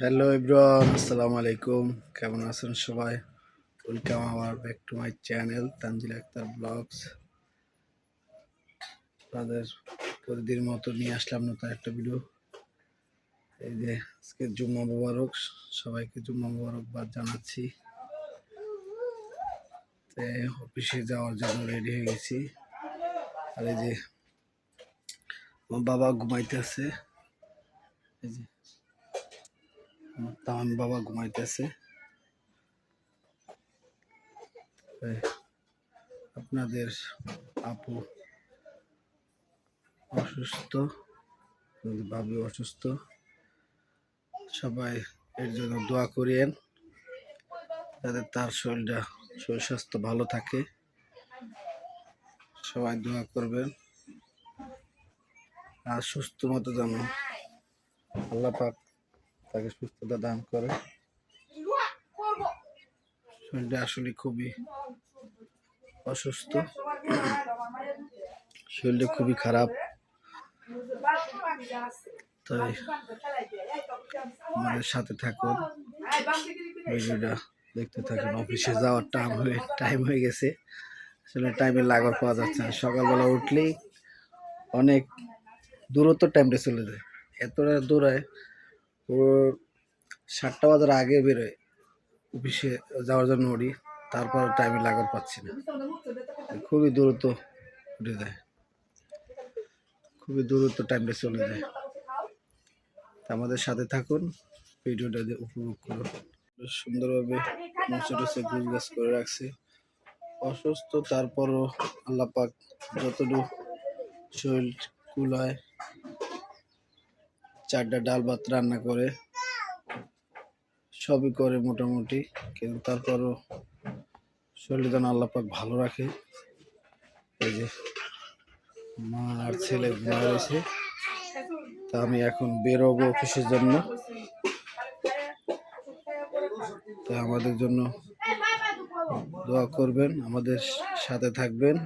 Hello Ibran আসসালামু আলাইকুম কেমন আছেন সবাই? ওয়েলকাম আমার back to my channel Tanjil Akter blogs তাদের প্রতিদিন মতো নিয়ে আসলাম নতুন একটা ভিডিও এই যে আজকে জুম্মা মোবারক, সবাইকে জুম্মা মোবারকবাদ জানাচ্ছি। অফিসে যাওয়ার জন্য রেডি হয়ে গেছি। আর এই যে আমার বাবা ঘুমাইতেছে। এই যে আমার বাবা ঘুমাইতেছে। আপনাদের আপু অসুস্থ ভাবি অসুস্থ। সবাই এর জন্য দোয়া করিয়েন, যাতে তার শরীরটা, শরীর স্বাস্থ্য ভালো থাকে। সবাই দোয়া করবেন। আর সুস্থ মতো যেন আল্লাহ পাক তাকে সুস্থতা দান করে। শরীরটা আসলে খুবই অসুস্থ। শরীরটা খুবই খারাপ। তাই আমাদের সাথে থাকুন। ভিডিওটা দেখতে থাকুন। অফিসে যাওয়ার টাইম হয়ে টাইম হয়ে গেছে। আসলে টাইমে লাগার পাওয়া যাচ্ছে না। সকালবেলা উঠলেই অনেক দূরত্ব টাইমটা চলে যায়। এতটা দূরায় সাতটা বাজার আগে বেরোয় অফিসে যাওয়ার জন্য ওড়ি তারপর টাইমে লাগার পাচ্ছি না। খুবই দূরত্ব উঠে যায়। খুবই দূরত্ব টাইমটা চলে যায়। তা আমাদের সাথে থাকুন, ভিডিওটা উপভোগ করুন। সুন্দরভাবে মুছে টুছে গুছ করে রাখছি। অসুস্থ, তারপরও আল্লাহ পাক যতটুকু শরীর কুলায় চারটা ডাল ভাত রান্না করে, সবই করে মোটামুটি। কিন্তু তারপরও শরীর যেন আল্লাহ পাক ভালো রাখে। এই যে মা আর ছেলে ঘুমায় রয়েছে। তা আমি এখন বেরোবো অফিসের জন্য। তা আমাদের জন্য দোয়া করবেন, আমাদের সাথে থাকবেন।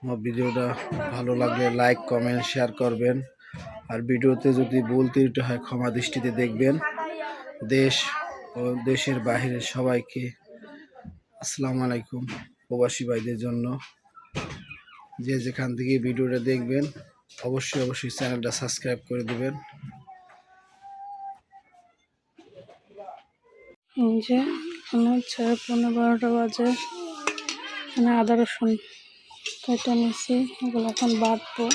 আমার ভিডিওটা ভালো লাগলে লাইক, কমেন্ট, শেয়ার করবেন। আর ভিডিওতে যদি ভুল ত্রুটি হয়, ক্ষমা দৃষ্টিতে দেখবেন। দেশ ও দেশের বাইরে সবাইকে আসসালামু আলাইকুম প্রবাসী ভাইদের জন্য। যে যেখান থেকে ভিডিওটা দেখবেন, অবশ্যই অবশ্যই চ্যানেলটা সাবস্ক্রাইব করে দেবেন। যে এখন হচ্ছে পনেরো বারোটা বাজে এখানে আদা রসুন কেটে নিছি, এগুলো এখন বাটবো।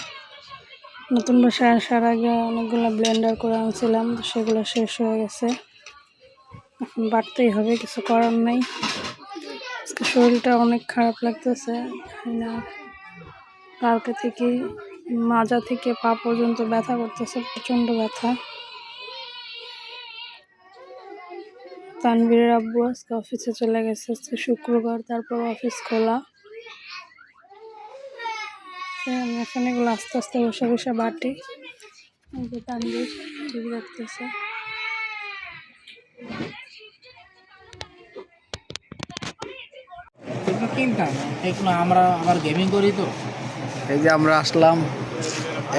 নতুন বাসায় আসার আগে অনেকগুলো ব্লেন্ডার করে আনছিলাম, সেগুলো শেষ হয়ে গেছে। এখন বাড়তেই হবে, কিছু করার নেই। আজকে শরীরটা অনেক খারাপ লাগতেছে না? কালকে থেকেই মাজা থেকে পা পর্যন্ত ব্যথা করতেছে, প্রচণ্ড ব্যথা। তানভীরের আব্বু আজকে অফিসে চলে গেছে, আজকে শুক্রবার, তারপর অফিস খোলা। এখন এগুলো আস্তে আস্তে বসে বসে বাটি। টিভি দেখতেছে কিনতাম? টেকনো আমরা আবার গেমিং করি তো? এই যে আমরা আসলাম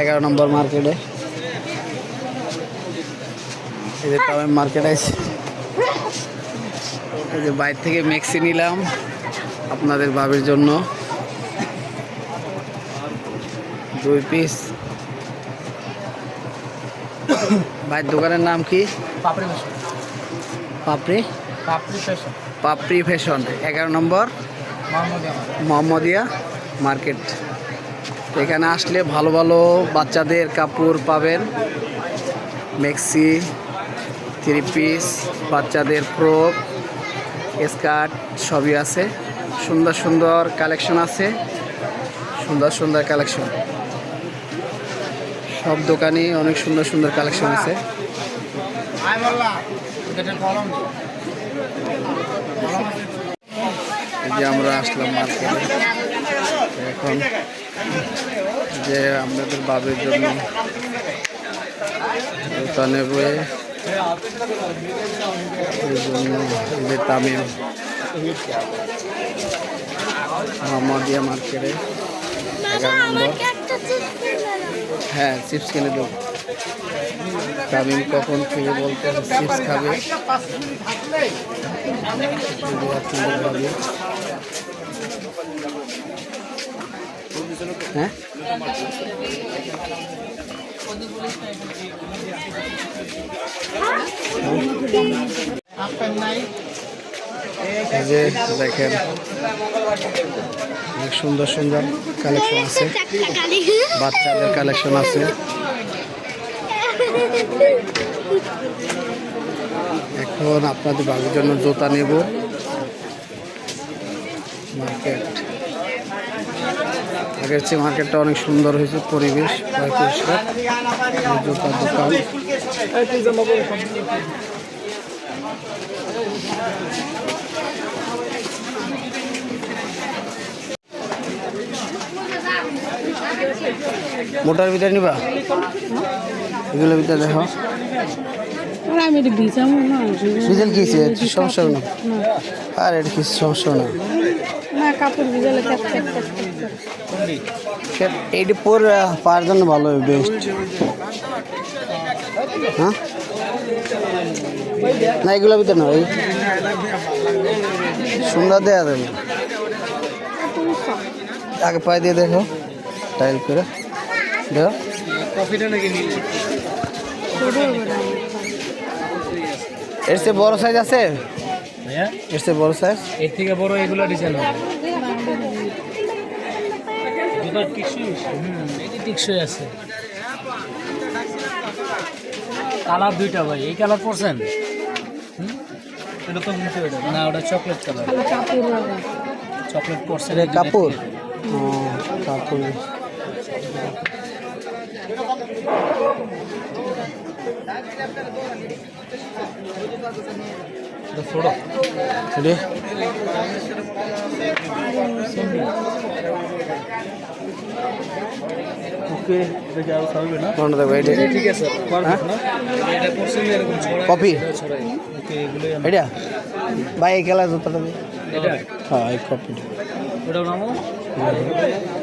এগারো নম্বর মার্কেটে। এই যে তবে মার্কেট আছে। এই যে বাইর থেকে মেক্সি নিলাম আপনাদের বাবির জন্য। দুই পিস ভাইয়ের দোকানের নাম কি? Papri fashion. Papri? Papri fashion. Papri fashion. এগারো নম্বর? মোহাম্মদ মোহাম্মদিয়া মার্কেট। এখানে আসলে ভালো ভালো বাচ্চাদের কাপড় পাবেন। মেক্সি থ্রি পিস বাচ্চাদের ফ্রক স্কার্ট সবই আছে। সুন্দর সুন্দর কালেকশন আছে। সুন্দর সুন্দর কালেকশন সব দোকানে অনেক সুন্দর সুন্দর কালেকশন আছে। যে আমরা আসলাম মার্কেটে এখন যে আপনাদের বাবের জন্য জুতা জন্য যে তামিম মোহাম্মদিয়া মার্কেটে এগারো নম্বর। হ্যাঁ চিপস কিনে দেবো। তামিম কখন থেকে বলতে চিপস খাবে। হ্যাঁ? এই যে দেখেন, অনেক সুন্দর সুন্দর কালেকশন আছে। বাচ্চাদের কালেকশন আছে। এখন আপনাদের বাবুর জন্য জুতা নেব। মার্কেট আগের চেয়ে মার্কেটটা অনেক সুন্দর হয়েছে, পরিবেশ। পরিষ্কার। জুতার দোকান। মোটার ভিতরে নিবা? এগুলোর ভিতরে দেখো। ডিজেল কি সমস্যা না? আর এটা কিছু সমস্যা না। এইটি পর পাওয়ার জন্য ভালো বেস্ট হ্যাঁ? না এগুলোর ভিতরে না ওই সুন্দর দেওয়া যাবে। আগে পায়ে দিয়ে দেখো টাইল করে। এর চেয়ে বড় সাইজ আছে? এর চেয়ে বড় সাইজ এর থেকে বড় এগুলো ডিজাইন হবে। টিকসই আছে। কালার দুইটা ভাই। এই কালার পরছেন? এটা তো না ওটা চকলেট কালার কাপড় চকলেট কাপড়? ও কাপড়। ছোটো রে ওকে কি আরও থাকবে না? কোনটা দেখো এটা ঠিক আছে পারফেক্ট না? এটা পরছেন এরকম ছড়াই। কপি? ওকে এগুলোই এটা? ভাই এই খেলা জুতাটা এটা? হ্যাঁ এই কপিটা সাইজ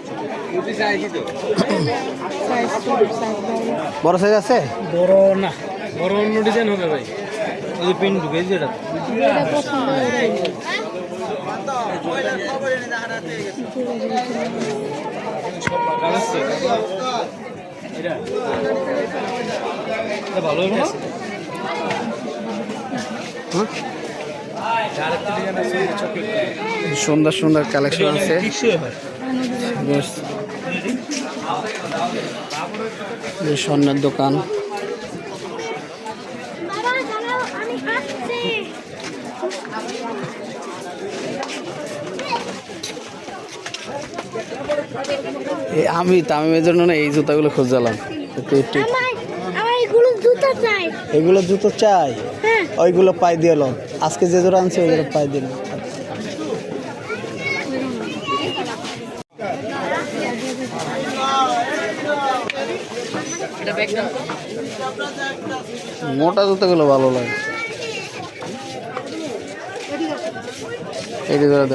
বড় সাইজ আছে? বড় না বড় অন্য ডিজাইন হবে ভাই। এই যে পিন ঢুকে যেটা এটা। ভালো হবে না? সুন্দর সুন্দর কালেকশন আছে টিকসই হয় বেশ এই স্বর্ণের দোকান। আমি তামিমের জন্য না এই জুতাগুলো খুঁজলাম এগুলো জুতো চাই। হ্যাঁ। ওইগুলো পাই দিয়ে আজকে যে জোড়া আনছি ওইগুলো পাই দিল মোটা জুতোগুলো ভালো লাগে। এই জোড়া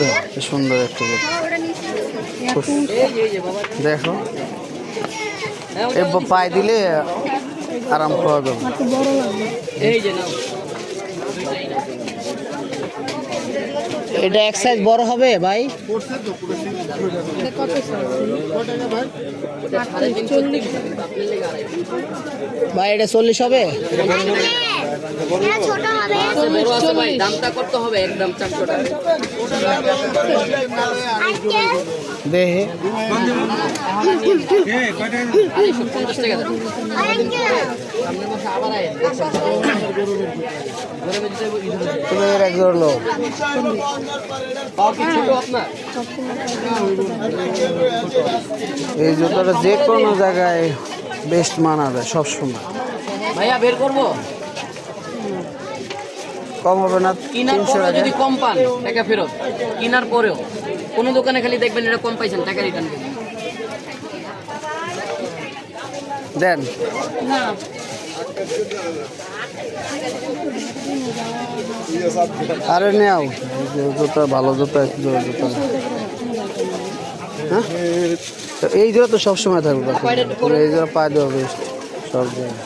দাও এই সুন্দর একটা দেখো। এ পায়ে দিলে আরাম পাওয়া যাবে একটু বড় লাগবে এটা এক সাইজ বড় হবে ভাই? ভাই এটা চল্লিশ হবে? আবার তোমাদের এক জোড় লোক। এই জুতোটা যে কোনো জায়গায় বেস্ট মানা যায় সবসময় ভাইয়া বের করব? কম হবে না কিনার পরেও যদি কম পান টাকা ফেরত। কিনার পরেও। কোনো দোকানে খালি দেখবেন এটা কম পাইছেন টাকা রিটার্ন দেন। না। আরে নেও জুতো ভালো জুতো জোড়া জুতো হ্যাঁ? এই জোড়া তো সবসময় থাকবে। এই জোড়া পায়ে দেওয়া বেস্ট সব জায়গায়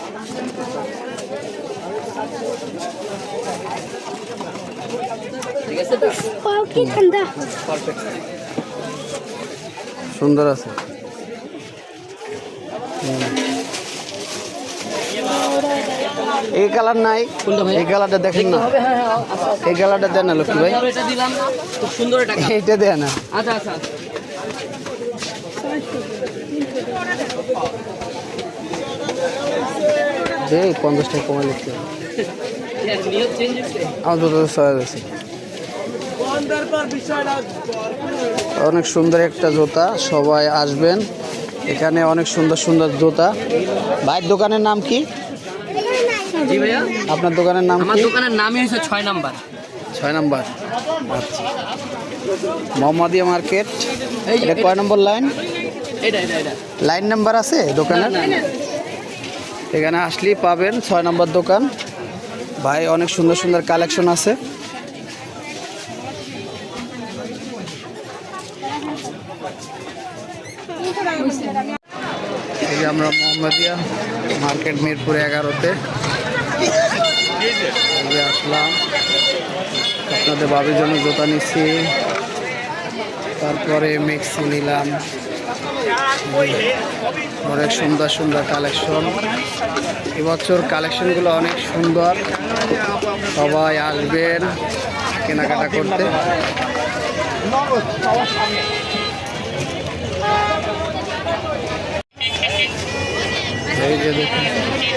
সুন্দর আছে। এই কালার নাই। এই কালারটা দেখেন না। হ্যাঁ হ্যাঁ আচ্ছা আচ্ছা। এই কালারটা দেন না লক্ষ্মী ভাই। এইটা দেয় না আচ্ছা আচ্ছা পঞ্চাশ টাকা কমে লিখতে অনেক সুন্দর একটা জুতা সবাই আসবেন। এখানে অনেক সুন্দর সুন্দর জুতা। ভাইয়ের দোকানের নাম কি? জি ভাইয়া। আপনার দোকানের নাম আমার দোকানের নামই হচ্ছে ছয় নাম্বার। ছয় নাম্বার। আচ্ছা। মোহাম্মদিয়া মার্কেট। এটা কয় নম্বর লাইন? লাইন নাম্বার আছে দোকানের? এখানে আসলেই পাবেন ছয় নম্বর দোকান। ভাই অনেক সুন্দর সুন্দর কালেকশন আছে। এই যে আমরা মোহাম্মদিয়া মার্কেট মিরপুর এগারোতে। আসলাম। আপনাদের বাবির জন্য জুতা নিচ্ছি। তারপরে মিক্সি নিলাম। অনেক সুন্দর সুন্দর কালেকশন। এবছর কালেকশনগুলো অনেক সুন্দর। সবাই আসবেন কেনাকাটা করতে। এই যে দেখুন।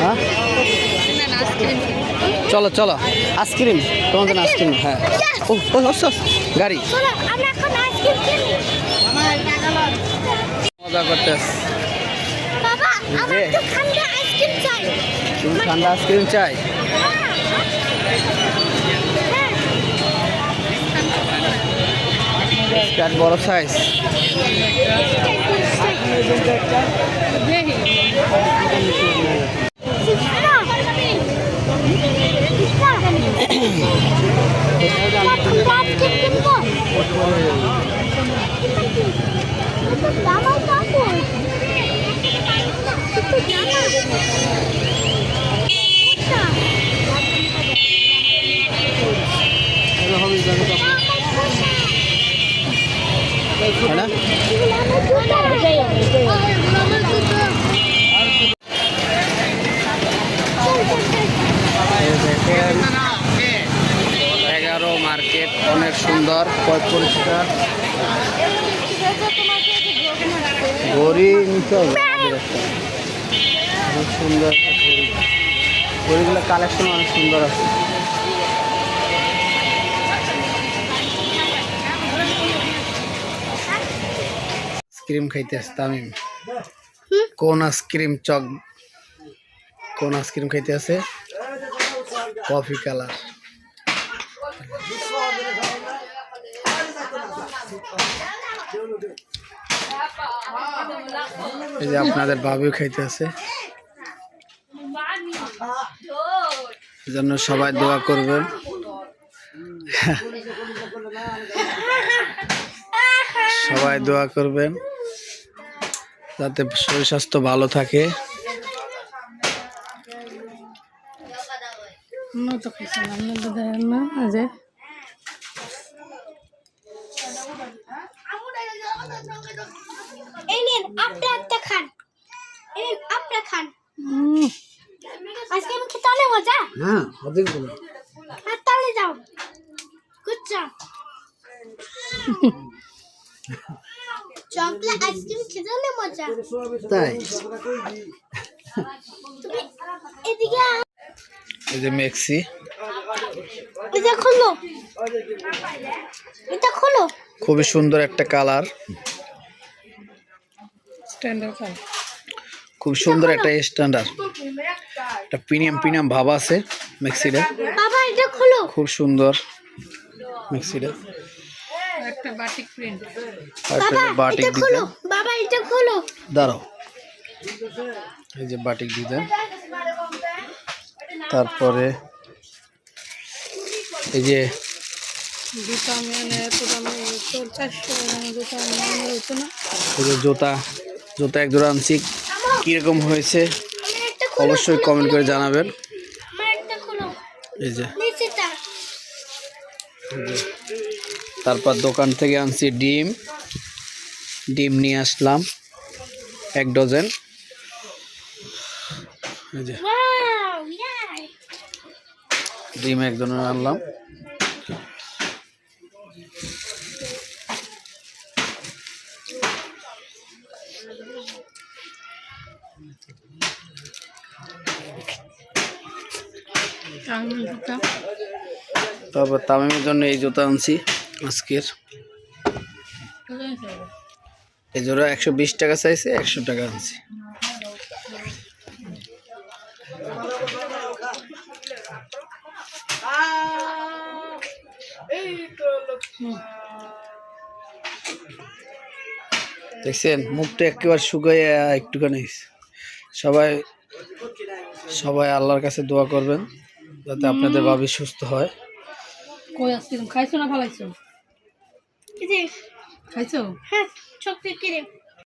হ্যাঁ? চলো চলো। আইসক্রিম তোমার জন্য আইসক্রিম হ্যাঁ। ও গাড়ি। চলো আমরা এখন আইসক্রিম কিনি। মজা করতে বাবা আমার তো ঠান্ডা আইসক্রিম চাই। তুমি ঠান্ডা আইসক্রিম চাই? বড় সাইজ তাই না এই দেখেন এগারো মার্কেট অনেক সুন্দর। পরিষ্কার ঘড়ি নিতে হবে। খুব সুন্দর। ঘড়িগুলো কালেকশন অনেক সুন্দর আছে। আইসক্রিম খাইতে আসছে তামিম। কোন আইসক্রিম চক কোন আইসক্রিম খাইতে আছে? কফি কালার এই যে আপনাদের বাবিও খাইতে আছে। জন্য সবাই দোয়া করবেন। সবাই দোয়া করবেন, যাতে শরীর স্বাস্থ্য ভালো থাকে। তো যে এই নিন আপনি একটা খান এই নিন আপনি খান উম, আজকে আমি খেতে অনেক মজা তাহলে যাও চকলেট আইসক্রিম খেতে অনেক মজা? তাই? এদিকে এই যে মেক্সি এটা খোলো। এটা খোলো। খুবই সুন্দর একটা কালার খুব সুন্দর একটা স্ট্যান্ডার্ড একটা প্রিমিয়াম প্রিমিয়াম ভাব আছে। মেক্সিটা বাবা এটা খোলো। খুব সুন্দর মেক্সিটা একটা বাটিক প্রিন্ট। আর একটা বাবা বাটিক এটা খোলো। বাবা এটা খোলো। দাঁড়াও। এই যে বাটিক ডিজাইন তারপরে এই যে জুতা আমি এনে এত দামে তোর চারশো গ্রামের জুতা আমি আনার হতো না? এই যে জুতা জুতা এক জোড়া আনছি। কীরকম হয়েছে? অবশ্যই কমেন্ট করে জানাবেন। এই যে। তারপর দোকান থেকে আনছি ডিম। ডিম নিয়ে আসলাম এক ডজন। ডিম এক ডজন আনলাম। তারপর তামিমের জন্য এই জুতা আনছি আজকের। এই জোড়া একশো বিশ টাকা চাইছে একশো টাকা আনছি। দেখছেন, মুখটা একেবারে শুকাইয়ে একটুখানি সবাই সবাই আল্লাহর কাছে দোয়া করবেন, যাতে আপনাদের ভাবি সুস্থ হয়। কই আসছিলাম খাইছো না ফালাইছো খাইছো? হ্যাঁ চকলেট কিনে